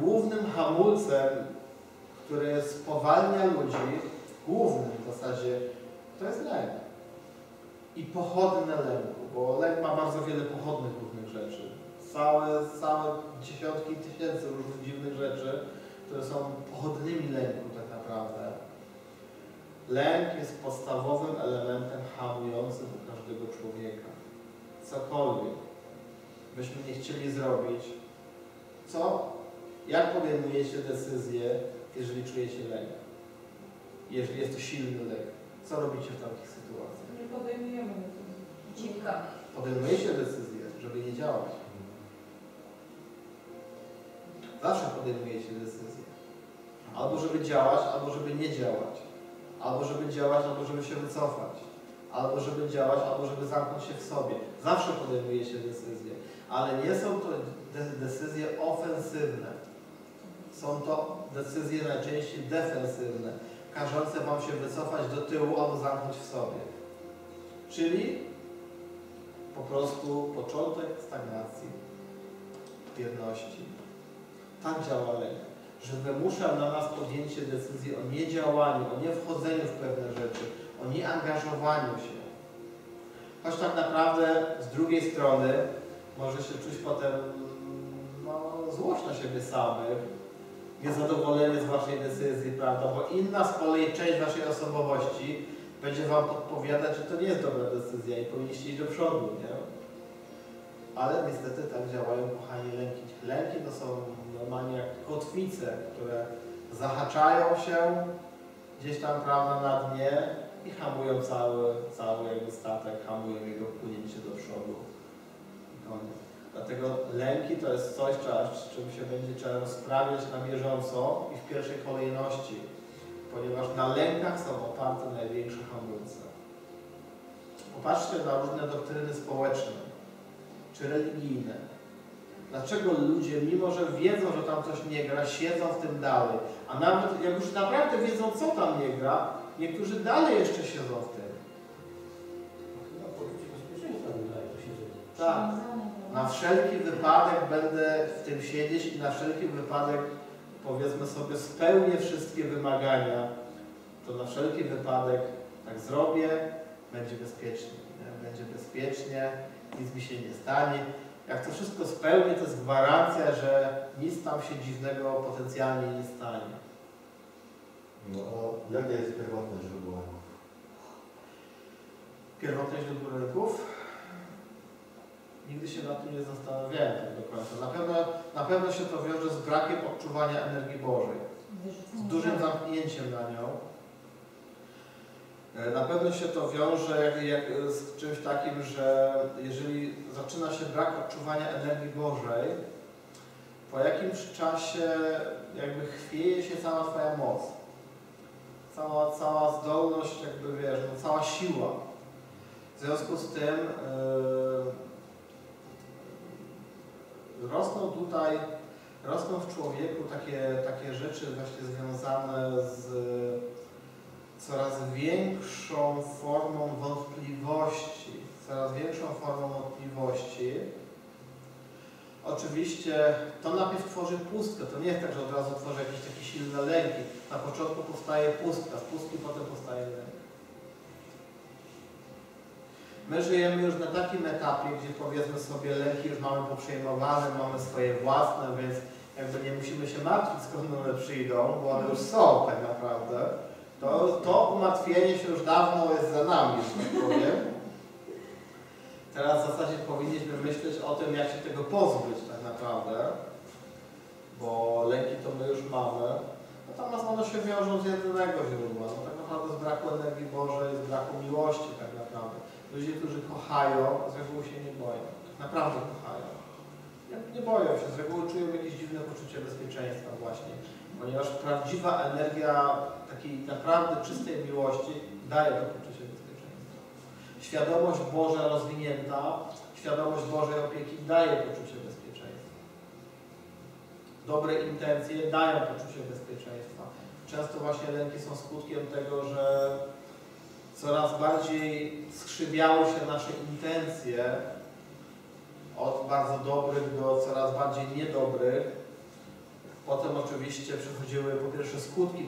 głównym hamulcem, który spowalnia ludzi, głównym w zasadzie, to jest lęk. I pochodne lęku, bo lęk ma bardzo wiele pochodnych różnych rzeczy. Całe, całe dziesiątki tysięcy różnych dziwnych rzeczy, które są pochodnymi lęku tak naprawdę. Lęk jest podstawowym elementem hamującym u każdego człowieka. Cokolwiek byśmy nie chcieli zrobić, co? Jak podejmujecie decyzję, jeżeli czujecie lęk? Jeżeli jest to silny lęk, co robicie w takich sytuacjach? Nie podejmujemy decyzji. Uciekamy. Podejmujecie decyzję, żeby nie działać. Zawsze podejmujecie decyzję. Albo żeby działać, albo żeby nie działać. Albo żeby działać, albo żeby się wycofać. Albo żeby działać, albo żeby zamknąć się w sobie. Zawsze podejmujecie decyzje. Ale nie są to de decyzje ofensywne. Są to decyzje najczęściej defensywne, każące Wam się wycofać do tyłu albo zamknąć w sobie. Czyli po prostu początek stagnacji, bierności. Tak działa lęk, że wymusza na nas podjęcie decyzji o niedziałaniu, o niewchodzeniu w pewne rzeczy, o nieangażowaniu się. Choć tak naprawdę z drugiej strony może się czuć potem no, złość na siebie samych, niezadowolenie z Waszej decyzji, prawda? Bo inna z kolei część Waszej osobowości będzie Wam podpowiadać, że to nie jest dobra decyzja i powinniście iść do przodu, nie? Ale niestety tak działają, kochani, lęki. Lęki to są normalnie jak kotwice, które zahaczają się gdzieś tam, prawda, na dnie i hamują cały, cały jakby statek, hamują jego płynięcie do przodu. Koniec. Dlatego lęki to jest coś, z czym się będzie trzeba rozprawiać na bieżąco i w pierwszej kolejności, ponieważ na lękach są oparte największe hamulce. Popatrzcie na różne doktryny społeczne czy religijne. Dlaczego ludzie, mimo że wiedzą, że tam coś nie gra, siedzą w tym dalej, a nawet jak już naprawdę wiedzą, co tam nie gra, niektórzy dalej jeszcze siedzą w tym. Chyba poczucie bezpieczeństwa mi daje to siedzenie. Tak. Na wszelki wypadek będę w tym siedzieć i na wszelki wypadek powiedzmy sobie spełnię wszystkie wymagania, to na wszelki wypadek tak zrobię, będzie bezpiecznie. Nie? Będzie bezpiecznie, nic mi się nie stanie. Jak to wszystko spełnię, to jest gwarancja, że nic tam się dziwnego potencjalnie nie stanie. No jakie jest pierwotne źródło? Pierwotne źródło lęków? Nigdy się nad tym nie zastanawiałem tak do końca. Na pewno, na pewno się to wiąże z brakiem odczuwania energii Bożej, z dużym zamknięciem na nią. E, Na pewno się to wiąże jak, jak z czymś takim, że jeżeli zaczyna się brak odczuwania energii Bożej, po jakimś czasie jakby chwieje się cała Twoja moc. Cała, cała zdolność, jakby wiesz, no, cała siła. W związku z tym yy, rosną tutaj, rosną w człowieku takie, takie rzeczy właśnie związane z coraz większą formą wątpliwości, coraz większą formą wątpliwości. Oczywiście to najpierw tworzy pustkę, to nie jest tak, że od razu tworzy jakieś takie silne lęki. Na początku powstaje pustka, z pustki potem powstaje lęk. My żyjemy już na takim etapie, gdzie powiedzmy sobie lęki już mamy poprzejmowane, mamy swoje własne, więc jakby nie musimy się martwić skąd one przyjdą, bo one już są tak naprawdę. To, to umartwienie się już dawno jest za nami, że tak powiem. Teraz w zasadzie powinniśmy myśleć o tym, jak się tego pozbyć tak naprawdę, bo lęki to my już mamy. Natomiast one się wiążą z jedynego źródła, no tak naprawdę z braku energii Bożej, z braku miłości tak naprawdę. Ludzie, którzy kochają, z reguły się nie boją. Tak naprawdę kochają. Nie boją się, z reguły czują jakieś dziwne poczucie bezpieczeństwa właśnie, ponieważ prawdziwa energia takiej naprawdę czystej miłości daje to poczucie bezpieczeństwa. Świadomość Boża rozwinięta, świadomość Bożej opieki daje poczucie bezpieczeństwa. Dobre intencje dają poczucie bezpieczeństwa. Często właśnie lęki są skutkiem tego, że coraz bardziej skrzywiały się nasze intencje od bardzo dobrych do coraz bardziej niedobrych, Potem oczywiście przychodziły po pierwsze skutki